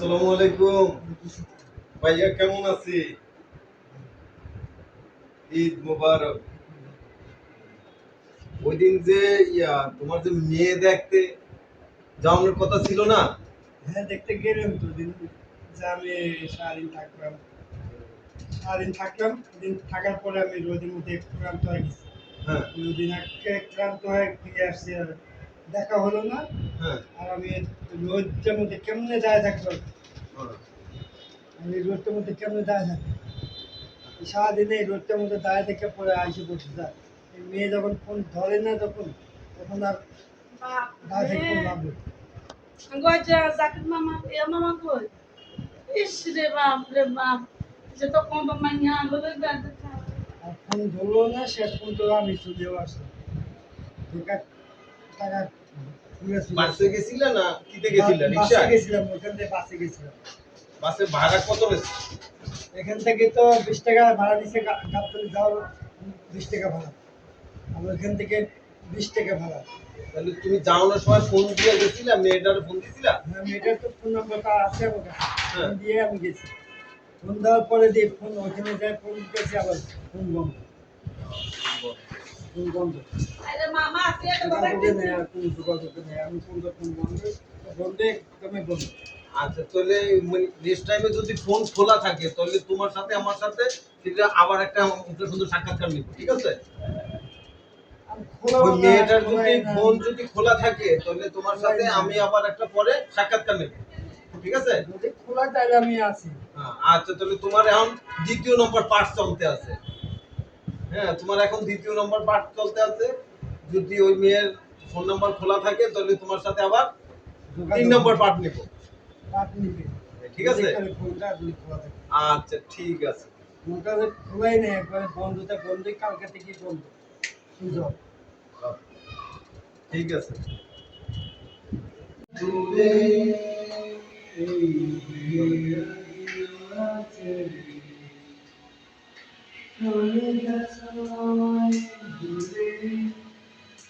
আসসালামু আলাইকুম। ভাইয়া কেমন আছি? ঈদ মোবারক। ওই দিন যে ইয়া তোমার যে মেয়ে দেখতে যাওয়ানোর কথা ছিল না? হ্যাঁ দেখতে গেলাম তো দিন যে আমি সারাদিন থাকলাম সারাদিন থাকলাম দিন থাকার পরে আমি রোদের মধ্যে ক্লান্ত হয়ে গেছি। হ্যাঁ। দুদিন আগে ক্লান্ত হয়ে ফিরে আসছি আর দেখা হলো না। হ্যাঁ। আর আমি রোদের মধ্যে কেমনে দাঁড়িয়ে থাকলাম হ্যাঁ। আমি রোদটার মধ্যে কেমনে দাঁড়িয়ে থাকলাম সারাদিনে এই রোদটার মধ্যে দাঁড়িয়ে থেকে পরে আইসে বসে যায় এই মেয়ে যখন ফোন ধরে না তখন তখন আর দাঁড়িয়ে থেকে ফোন ভাববে জাকির মামা এ মামা কই? ইস রে বাপ রে বাপ! যে তো কম আর ফোন ধরলো না শেষ পর্যন্ত আমি চলেও আসলাম। টাকা টাকা ঘুরে চলে বাসে। গেছিলে না কিতে গেছিলে? বাসে গেছিলাম ওখান থেকে বাসে গেছিলাম। বাসে ভাড়া কত রয়েছে এখান থেকে তো বিশ টাকা ভাড়া দিছে গাবতলী যাওয়ার বিশ টাকা ভাড়া। আর ওইখান থেকে বিশ টাকা ভাড়া। তাহলে তুমি যাওয়ানোর সময় ফোন দিয়ে গেছিলা? মেয়েটার ফোন দিছিলা? হ্যাঁ মেয়েটার তো ফোন নাম্বারটা আছে আমার কাছে। হ্যাঁ। ফোন দিয়ে আমি গেছি। ফোন দেওয়ার পরে দিয়ে ফোন ওখানে যায় ফোন দিতেছি আবার ফোন বন্ধ। আচ্ছা তাহলে মানে নেক্সট টাইমে যদি ফোন খোলা থাকে তাহলে তোমার সাথে আমার সাথে সেটা আবার একটা সুন্দর সাক্ষাৎকার নিব ঠিক আছে? মেয়েটার যদি ফোন যদি খোলা থাকে তাহলে তোমার সাথে আমি আবার একটা পরে সাক্ষাৎকার নেব ঠিক আছে? খোলা তাহলে আমি আছি। হ্যাঁ, আচ্ছা তাহলে তোমার এখন দ্বিতীয় নম্বর পার্ট চলতে আছে। হ্যাঁ তোমার এখন দ্বিতীয় নম্বর পার্ট চলতে আছে। যদি ওই মেয়ের ফোন নাম্বার খোলা থাকে তাহলে তোমার সাথে আবার তিন নম্বর পার্ট নেব। ঠিক আছে? ফোনটা যদি খোলা থাকে। আচ্ছা ঠিক আছে। ফোনটা খোলাই নেই একবারে বন্ধটা বন্ধই কালকে থেকে বন্ধ। সুইচ ঠিক আছে।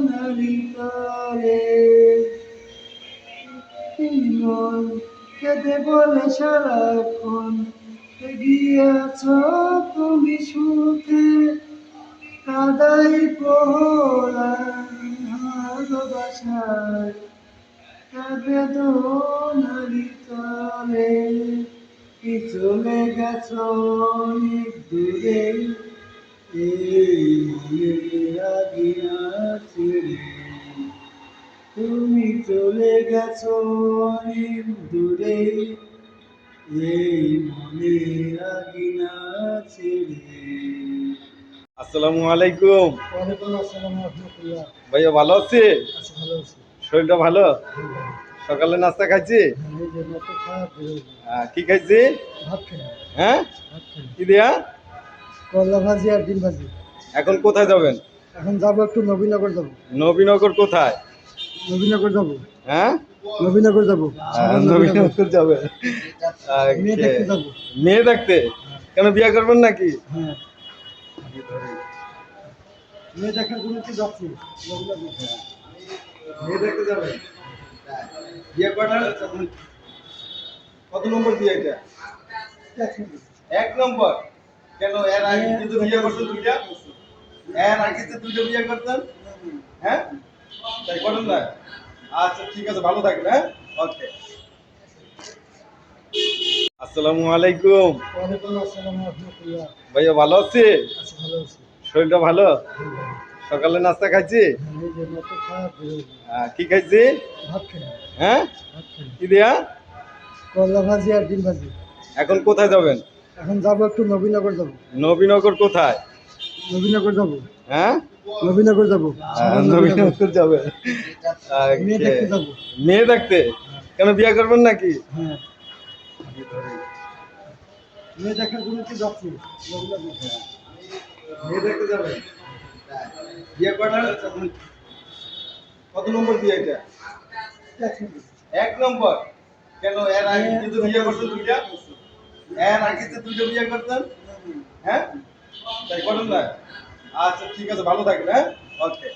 বেদনারি তারে মন কেঁদে বলে, সারাক্ষণ গিয়েছ তুমি সুখে কাদাই পোড়া ভালোবাসায় বেদনারি কি চলে গেছ অনেক দূরে? তুমি চলে গেছ অনেক দূরে এই মনে লাগিনা ছেড়ে আসসালামু আলাইকুম। ভাইয়া ভালো আছে? শরীরটা ভালো? সকালে নাস্তা খাইছি। হ্যাঁ, কি খাইছি? হ্যাঁ? কি দিয়া? করলা ভাজি আর ডিম ভাজি। এখন কোথায় যাবেন? এখন যাব একটু নবীনগর যাব। নবীনগর কোথায়? নবীনগর যাব। হ্যাঁ? নবীনগর যাব। আহ, নবীনগর যাবে। মেয়ে দেখতে যাব। মেয়ে দেখতে? কেন বিয়ে করবেন নাকি? হ্যাঁ। মেয়ে দেখার জন্য কি যাচ্ছি। মেয়ে দেখতে যাবে। বিয়ে কটা কত নম্বর বিয়ে এটা? এক নম্বর? কেন? এর আগে কিন্তু বিয়ে করছেন দুইটা? এর আগে যে দুইটা বিয়ে করতেন? হ্যাঁ? তাই করেন না। আচ্ছা ঠিক আছে ভালো থাকবেন হ্যাঁ? ওকে। আসসালামু আলাইকুম। ভাইয়া ভালো আছে? শরীরটা ভালো? সকালে নাস্তা খাইছি? হ্যাঁ, কি খাইছি? হ্যাঁ? কি দিয়া? করলা ভাজি আর ডিম ভাজি। এখন কোথায় যাবেন? এখন যাব একটু নবীনগর যাব। নবীনগর কোথায়? নবীনগর যাব। হ্যাঁ? নবীনগর যাব। আহ, নবীনগর যাবে। মেয়ে দেখতে যাব। মেয়ে দেখতে? কেন বিয়ে করবেন নাকি? হ্যাঁ। মেয়ে দেখার জন্য কি যাচ্ছি। মেয়ে দেখতে যাবে। বিয়ে কটা কত নম্বর বিয়ে এটা? এক নম্বর। কেন এর আগে কিন্তু বিয়ে করতেন দুইটা? হ্যাঁ আগে তো দুটো বিয়ে করতেন? হ্যাঁ? তাই করেন না। আচ্ছা ঠিক আছে, ভালো থাকবেন হ্যাঁ? ওকে।